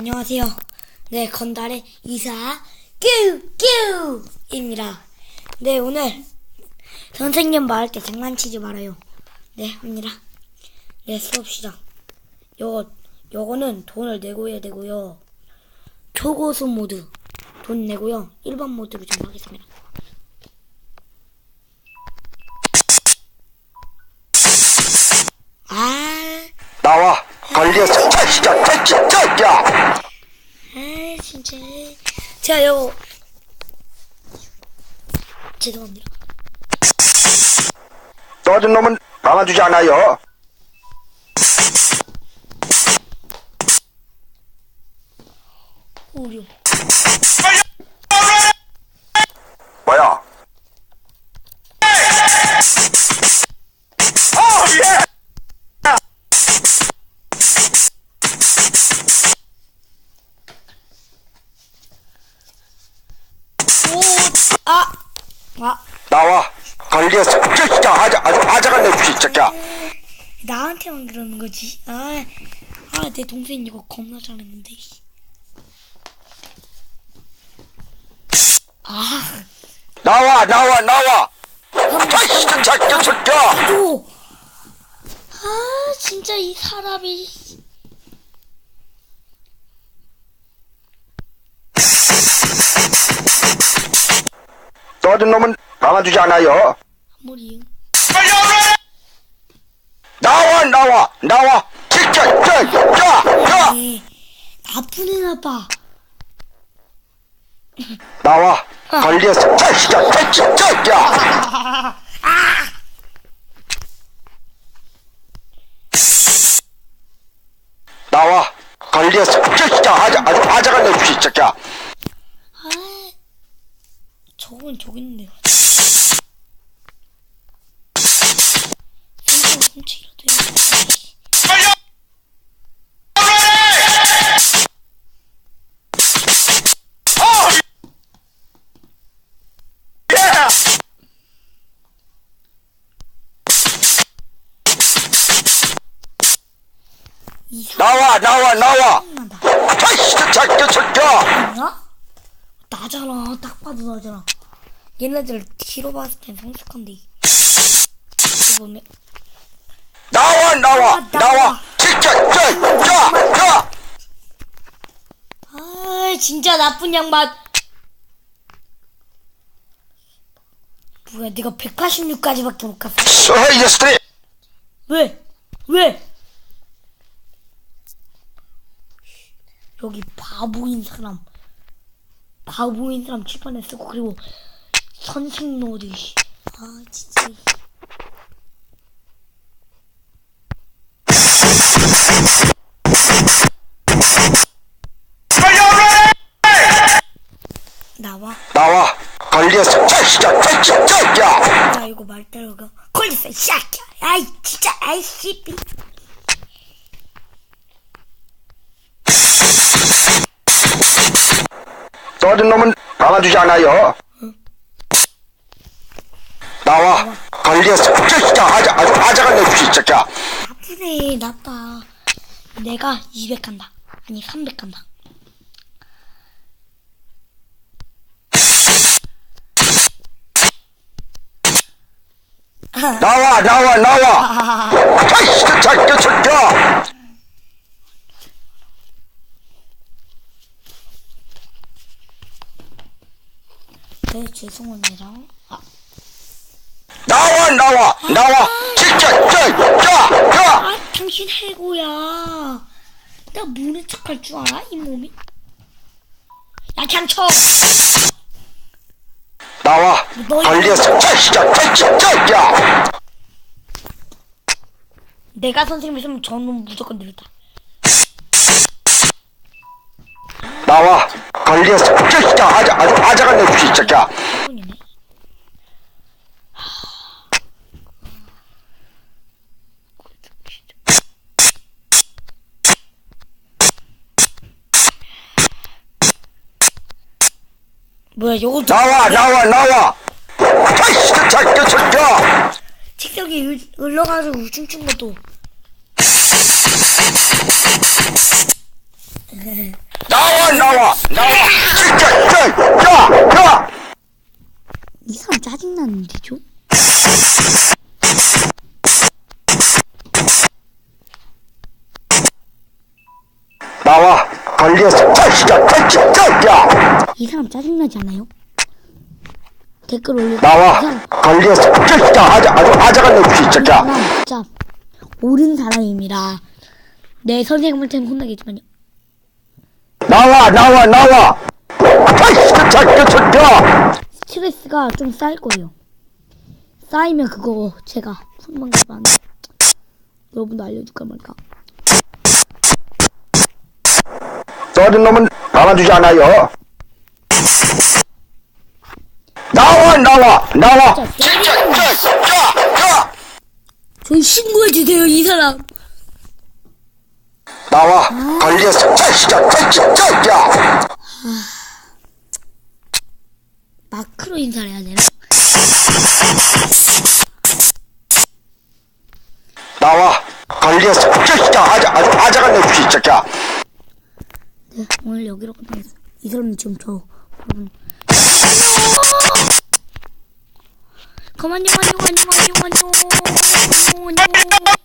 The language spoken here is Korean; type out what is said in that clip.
안녕하세요. 네, 건달의 이사 뀨뀨입니다. 네, 오늘 선생님 말할 때 장난치지 말아요. 네, 합니다. 네, 수업 시작. 요거, 요거는 돈을 내고 해야 되고요. 초고수 모드 돈 내고요. 1번 모드로 좀 하겠습니다. 걸려서 진짜 진짜 진짜 아, 진짜. 제가 요거 죄송합니다. 떠든 놈은 남아주지 않아요 오류. 아, 아, 나와 걸려서 진짜 아자 아주 아자가 내 진짜 나한테만 그러는 거지. 아, 아, 내 동생 이거 겁나 잘했는데. 씨. 아, 나와 나와 나와 진짜 진짜 진짜 오, 아, 진짜 이 사람이. 떠든 놈은 남아주지 않아요 머리. 나와 나와 나와. 진짜 진짜 네, 나쁜 애나 봐. 나와. 걸려서 진짜 진짜 진짜 나와. 걸려서 진짜 아자 아주 아자가 내 진짜. 아, 저건 저기 있는데. 생각 훔치기라도 해야지. 이 나와 나와 나와 진짜 진짜 뭐야? 나잖아. 딱 봐도 나잖아. 얘네들 뒤로 봤을 땐 성숙한데. 보면 나와 나와 아, 나와. 나와 진짜 진짜 진짜 아 진짜 나쁜 양반. 뭐야 내가 186까지밖에 못 갔어. 이 녀석들이 왜? 왜? 여기 바보인 사람 바보인 사람 칠판에 쓰고 그리고 선생 노드 씨. 아 진짜. 나와. 나와. 걸려서 진짜 진짜 진짜 나 이거 말 따르고 걸렸어 이 새끼야. 아이 진짜 아이 씨비. 떠든 놈은 남아주지 않아요 나와. 걸려서 진짜 아자 아주 아자가 내 진짜. 나쁘네 나빠 내가 200 간다. 아니 300 간다. 나와 나와 나와. 진짜 진짜 진짜 네 죄송합니다. 아, 나와 나와 나와. 진짜 진짜 아 당신 해고야. 나 모른 척할 줄 알아 이 몸이? 야 그냥 쳐. 나와. 걸려서. 진짜 진짜 진짜 내가 선생님 있으면 저는 무조건 늘다. 나와. 걸려서. 진짜 아자 아주 아자가 내 진짜 이 뭐야 요거 나와 나와 나와. 진짜 진짜 책상에 을- 흘러가지고 춤춘 것도. 나와 나와 나와. 진짜 야야 이 사람 짜증나는데 좀? 나와 걸렸어 진짜 진짜 야이 사람 짜증나지 않아요? 댓글 올려. 이 나와 걸렸어 진짜 아자 아주 놈이 이 진짜 사람 진짜 옳은 사람입니다. 네, 선생님한테는 혼나겠지만요. 나와 나와 나와 진짜 진짜 야 스트레스가 좀 쌓일 거예요. 쌓이면 그거 제가 한방가만 여러분도 알려줄까 말까. 너는 놈은 가만두지 않아요 나와 나와 나와 진짜 야야 저희 신고해 주세요, 이 사람. 나와 걸렸어 진짜 진짜 야 마크로 인사를 해야 되나? 나와 걸렸어 진짜 아자 아주 아자가 놈이 진짜 네, 오늘 여기로 끝나겠습니다. 이 사람이 지금 저 여러분. 그만요, 안녕, 안녕, 안녕, 안녕, 안녕, 안녕.